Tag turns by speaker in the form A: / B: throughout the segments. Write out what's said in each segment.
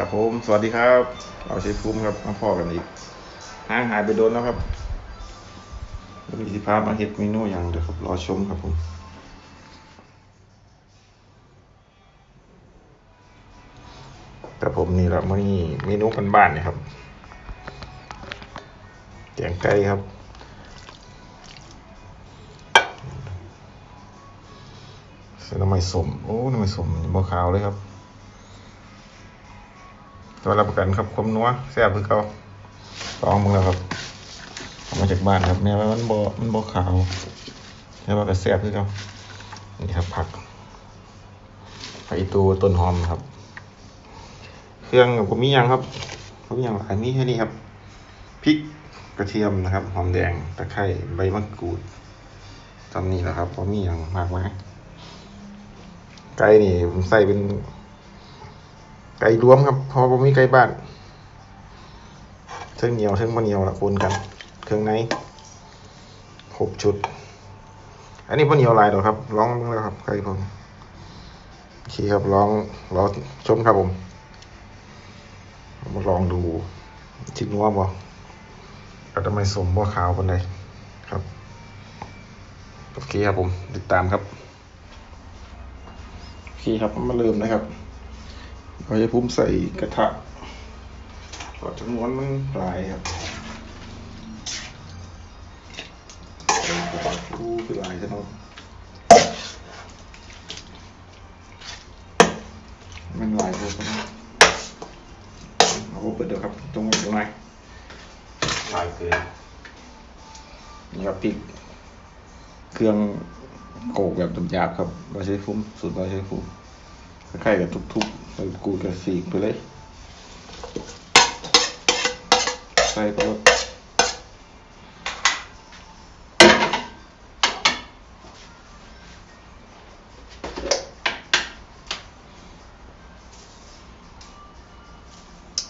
A: ครับผม สวัสดีครับ เราใช้ภูมิครับมาพ่อกันอีกห่างหายไปโดนแล้วครับวันนี้สิพามาเฮ็ดเมนูอย่างเดี๋ยวครับ รอชมครับผมแต่ผมนี่แหละมื่นี้เมนูบ้านนี่ยครับแกงไก่ครับใส่น้ำมันสมโอ้น้ำมันสมบ่ขาวเลยครับ ตัวรับประกันครับคมนัวแซ่บคือเก่าลองมึงแล้วครับเอามาจากบ้านครับแม่ว่ามันบ่มันบ่ขาวแม่ว่าก็แซ่บคือเก่านี่ครับผักผักอีตูต้นหอมครับ เครื่องก็มีหยังครับก็มีหยังหลายมีแค่นี้ครับพริกกระเทียมนะครับ หอมแดงตะไคร้ใบมะกรูดตำนี้แหละครับก็มีหยังมากมายไก่นี่ผมใส่เป็น ไก่รวมครับเพอผมมีไก่บ้านเทิงเหนียวเทิงมะเหนียวละคนกัน เครื่องในหกชุด อันนี้มะเหนียวลายเดี๋ยวครับลองมึงแล้วครับไก่ผมโอเคครับลองรอชมครับผมมาลองดูชิมนัวบ่ก็ทำไมสมบ่ขาวคนใดครับโอเคครับผมติดตามครับโอเคครับมาเริ่มนะครับ เราจะพุ่มใส่กระทะกอดจำนวนมันหลายครับอู้คือหลายจังเนาะมันหลายเลยครับเอาเปิดเดี๋ยวครับ ตรงนี้ตรงไหน
B: ลายเกลือ
A: นี่ครับพริกเครื่องโขลกแบบหยาบๆครับเราใช้ฟุ้มสูตรเราใช้ฟุ้ม คล้ายๆกับทุบๆกูกับสีกไปเลยใส่ไปล้ว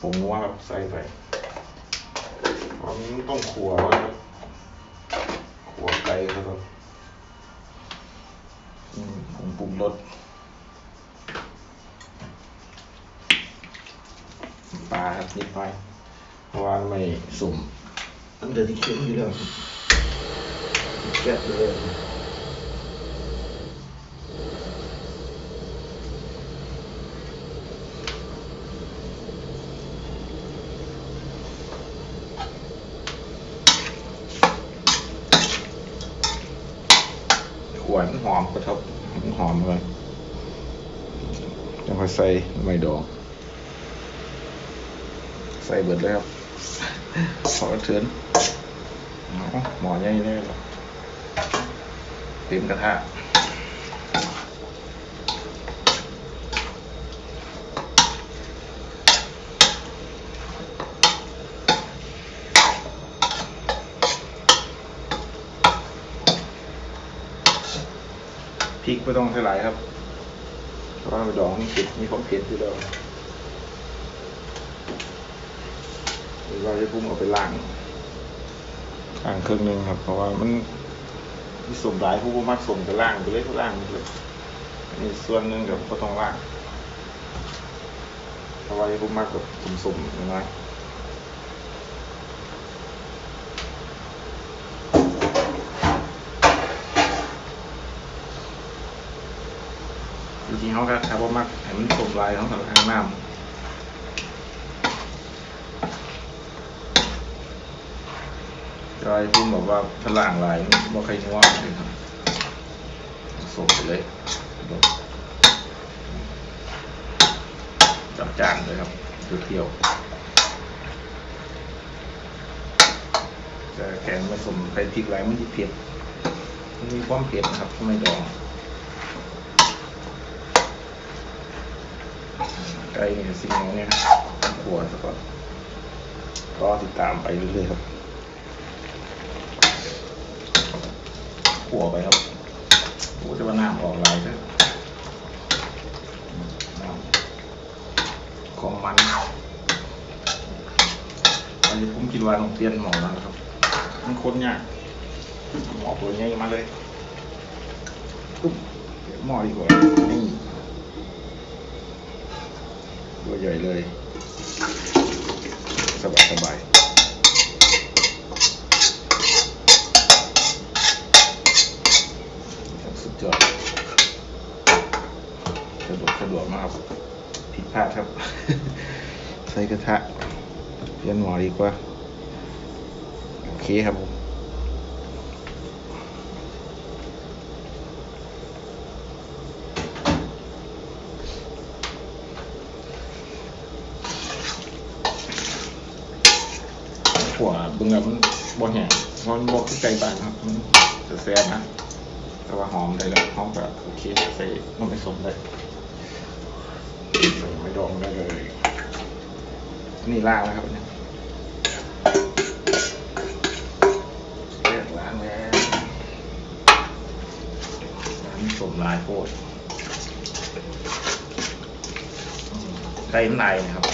A: ผมว่าครับใส่ไปตอนต้องขัววครับขัวไก่ครับผมปรุงรส ปลาครับนิดหน่อยเพราะว่าไม่สุ่มอันเดียวที่เค็มอยู่แล้วแก๊สเลยขวานหอมกระทบหอมเลยจะค่อยใส่ไม่ดอง ใส่เบิดเลยครับขอกระเทือนเอาหมอใหญ่เลยหรอเต็มกระทะพริกไม่ต้องใส่หลายครับ เพราะว่าม่ดองมีเผ็ดมีความเผ็ดอยู่แล้ว หรือ เราจะพุ่งเอาไปล้างล้างเครื่องหนึงครับ เพราะว่ามันมีสมหลายผู้บ่มักสมกับล้างไปเลยก็ล้างไปเลยอันนี้ส่วนหนึ่งเดี๋ยวก็ต้องล้างเพราะว่าจะพุ่งมากแบบสมๆอย่างน้อยจริงๆเขาก็ถ้าว่ามักให้มันสมหลายเขาต้องทางน้ำ จอยพุ่มบอกว่าพลังลายว่าใครง่วงเลยครับส่งไปเลยจับจานเลยครับเที่ยวจะแกงผสมไข่พริกไรมันจะเผ็ดมันมีความเผ็ดนะครับทำไมดองไก่เนี่ยสิ่งของเนี่ยขวดซะก่อนรอติดตามไปเรื่อยๆครับ ขั่วไปครับโอ้จะว่าน้ำออกลายซะน้ำของมันอันนี้ผมคิดว่าต้องเปลี่ยนหมอแล้วนะครับ มันคนยากหมอตัวใหญ่มาเลยปุ๊บเปลี่ยนหมอดีกว่า นี่ ตัวใหญ่เลย สบายสบายสุดยอดสะดวกสะดวกมากครับ ผิดพลาดครับ ใส่กระทะเปลี่ยนหม อดีกว่า โอเคครับผมขัวเบึงแล้วมันบ่แห้งมันบ่คือไก่บ้านครับ มันจะแซ่บนะแต่ว่าหอมได้แล้วหอมแบบโอเคใส่น้ำไม่สมได้ใส่ไม่ดองได้เลย นี่ล่างแล้วครับเนี่ยเรียกล้างแล้วน้ำ สมลายโคตรไก่มันนะครับ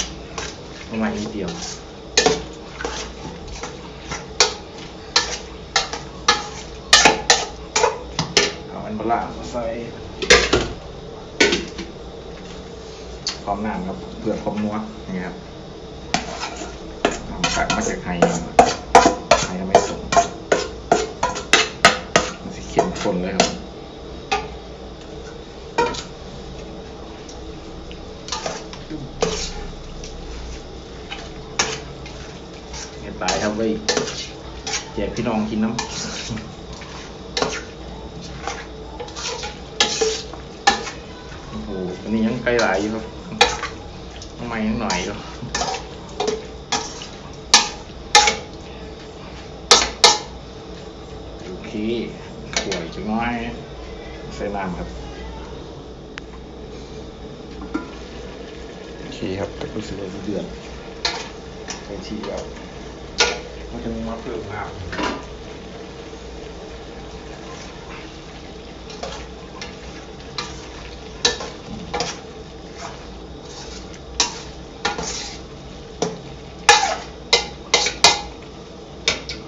A: ประมาณนิดเดียวเอาอันบลามาใส่ความน้ำครับเพื่อความนัวนี่ครับตักมาจากไฮไฮทำไมสมมันสิเข้มข้นเลยครับเนี่ยตายครับ ไว้แจกพี่น้องกินน้ำโอ้โหอันนี้ยังไกลหลายอยู่ครับทำไมยังหน่อยอยู่โอเคขวยจังน้อยใส่น้ำครับโอเคครับรู้สึกว่าเดือดใส่ชีแล้วมันจะมา เพิ่มน้ำ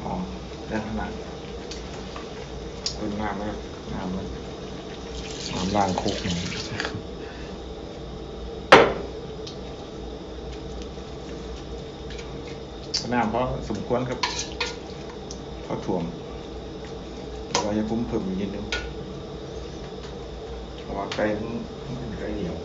A: หอมได้ขนาดเป็นน้ำแล้วน้ำมันน้ำล้างคุกนี่ น้ำเพราะสมควรครับเพราะถ่วงแต่ว่าจะพุ่มเพิ่มอีกนิดนึงเพราะว่าไก่มันเป็นไก่เหนียว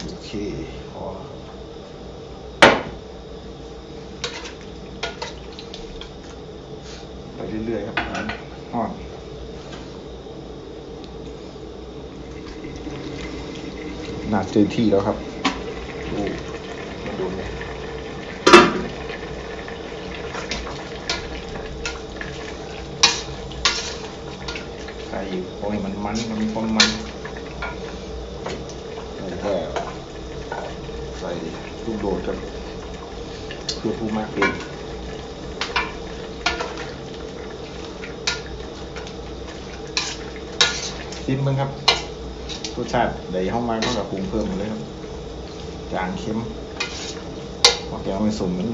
A: โอเคพอแล้วไปเรื่อยๆครับน้ำอ่อน หนักเต็มที่แล้วครับโอ้มาดูเนี่ยใส่โอ้ยมันมันมันมีความมันแล้วก็ใส่ลูกโดดครับเพื่อผู้มากเป็นซิมมึงครับ รสชาติใดห้องมาก็กับปรุงเพิ่มเลยครับ จางเค็มพอแกงไม่สมมัน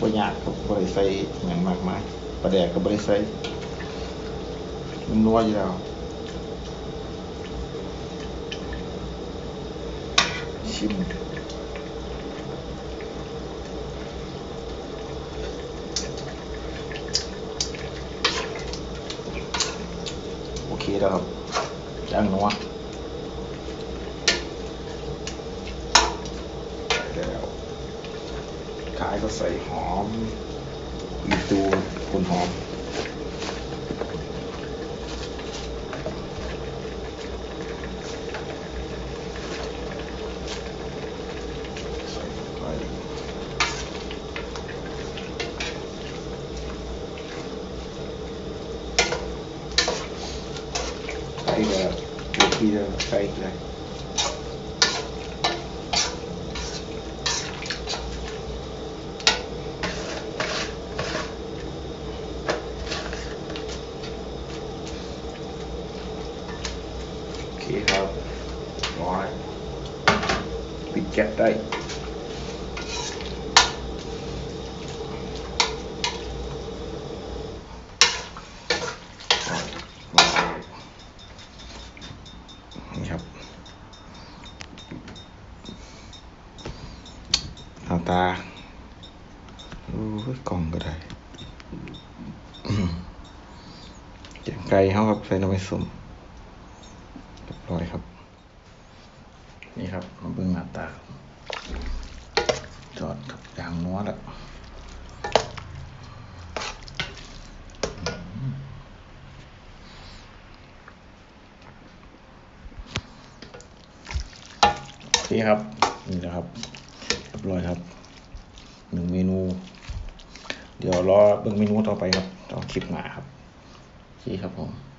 A: ประหยัดครับบริใส่อย่างมากมายประแดกกับบริใสมันนัวอยู่แล้วชิมโอเคแล้วครับ ย่างนัวแล้วขายก็ใส่หอมมีตัวคนหอมใส่ไปใส่กับเดี๋ยวพี่จะใส่เลย โอเคครับร้อยปิดแก๊สได้ ตาโอ้ยกล่องก็ได้อืมแกงไก่เขาครับใส่น้ำมันส้มเรียบร้อยครับ นี่ครับมาเบิ่งหน้าตาจอดครับยางนัวแล้วโอเครับ นี่นะครับ ร้อยครับหนึ่งเมนู เดี๋ยวรอเบิ่งเมนูต่อไปครับต่อคลิปหน้าครับโอเคครับผม